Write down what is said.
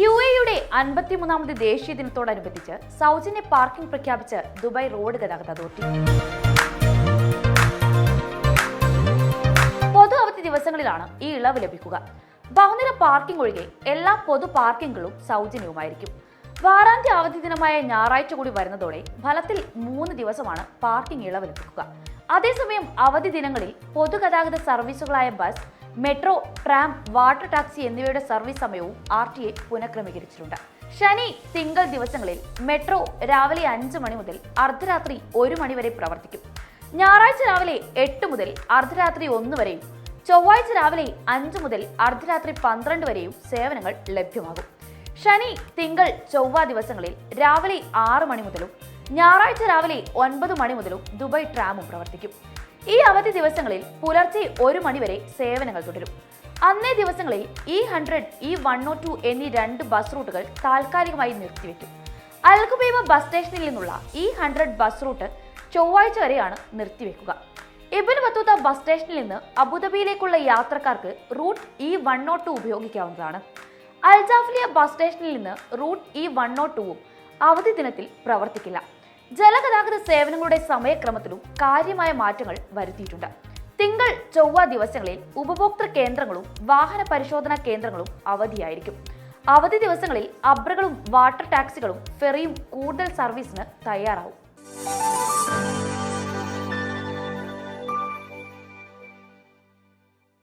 U എയുടെ അൻപത്തിമൂന്നാമത് ദേശീയ ദിനത്തോടനുബന്ധിച്ച് സൗജന്യ പാർക്കിംഗ് പ്രഖ്യാപിച്ച് ദുബായ് റോഡ് ഗതാഗത അതോറിറ്റി. പൊതു അവധി ദിവസങ്ങളിലാണ് ഈ ഇളവ് ലഭിക്കുക. ബഹുനില പാർക്കിംഗ് ഒഴികെ എല്ലാ പൊതു പാർക്കിംഗുകളും സൗജന്യവുമായിരിക്കും. വാരാന്ത്യ അവധി ദിനമായ ഞായറാഴ്ച കൂടി വരുന്നതോടെ ഫലത്തിൽ മൂന്ന് ദിവസമാണ് പാർക്കിംഗ് ഇളവ് ലഭിക്കുക. അതേസമയം അവധി ദിനങ്ങളിൽ പൊതുഗതാഗത സർവീസുകളായ bus metro tram water taxi എന്നിവയുടെ സർവീസ് സമയവും ആർ ടി എ പുനഃക്രമീകരിച്ചിട്ടുണ്ട്. ശനി തിങ്കൾ ദിവസങ്ങളിൽ മെട്രോ രാവിലെ അഞ്ച് മണി മുതൽ അർദ്ധരാത്രി ഒരു മണി വരെ പ്രവർത്തിക്കും. ഞായറാഴ്ച രാവിലെ എട്ട് മുതൽ അർദ്ധരാത്രി ഒന്ന് വരെയും ചൊവ്വാഴ്ച രാവിലെ അഞ്ച് മുതൽ അർദ്ധരാത്രി പന്ത്രണ്ട് വരെയും സേവനങ്ങൾ ലഭ്യമാകും. ശനി തിങ്കൾ ചൊവ്വ ദിവസങ്ങളിൽ രാവിലെ ആറ് മണി മുതലും ഞായറാഴ്ച രാവിലെ ഒൻപത് മണി മുതലും ദുബായ് ട്രാമും പ്രവർത്തിക്കും. ഈ അവധി ദിവസങ്ങളിൽ പുലർച്ചെ ഒരു മണിവരെ സേവനങ്ങൾ തുടരും. അന്നേ ദിവസങ്ങളിൽ E hundred E one O two എന്നീ രണ്ട് ബസ് റൂട്ടുകൾ താൽക്കാലികമായി നിർത്തിവെക്കും. അൽഖുബൈബ ബസ് സ്റ്റേഷനിൽ നിന്നുള്ള ഈ ഹൺഡ്രഡ് ബസ് റൂട്ട് ചൊവ്വാഴ്ച വരെയാണ് നിർത്തിവെക്കുക. ഇബിൻ ബത്തൂത്ത ബസ് സ്റ്റേഷനിൽ നിന്ന് അബുദാബിയിലേക്കുള്ള യാത്രക്കാർക്ക് route E one not two ഉപയോഗിക്കാവുന്നതാണ്. അൽജാഫ്ലിയ ബസ് സ്റ്റേഷനിൽ നിന്ന് റൂട്ട് ഇ വൺ നോട്ട് ടുവും അവധി ദിനത്തിൽ പ്രവർത്തിക്കില്ല. ജലഗതാഗത സേവനങ്ങളുടെ സമയക്രമത്തിലും കാര്യമായ മാറ്റങ്ങൾ വരുത്തിയിട്ടുണ്ട്. തിങ്കൾ ചൊവ്വ ദിവസങ്ങളിൽ ഉപഭോക്തൃ കേന്ദ്രങ്ങളും വാഹന പരിശോധനാ കേന്ദ്രങ്ങളും അവധിയായിരിക്കും. അവധി ദിവസങ്ങളിൽ അബ്രകളും വാട്ടർ ടാക്സികളും ഫെറിയും കൂടുതൽ സർവീസിന് തയ്യാറാവും.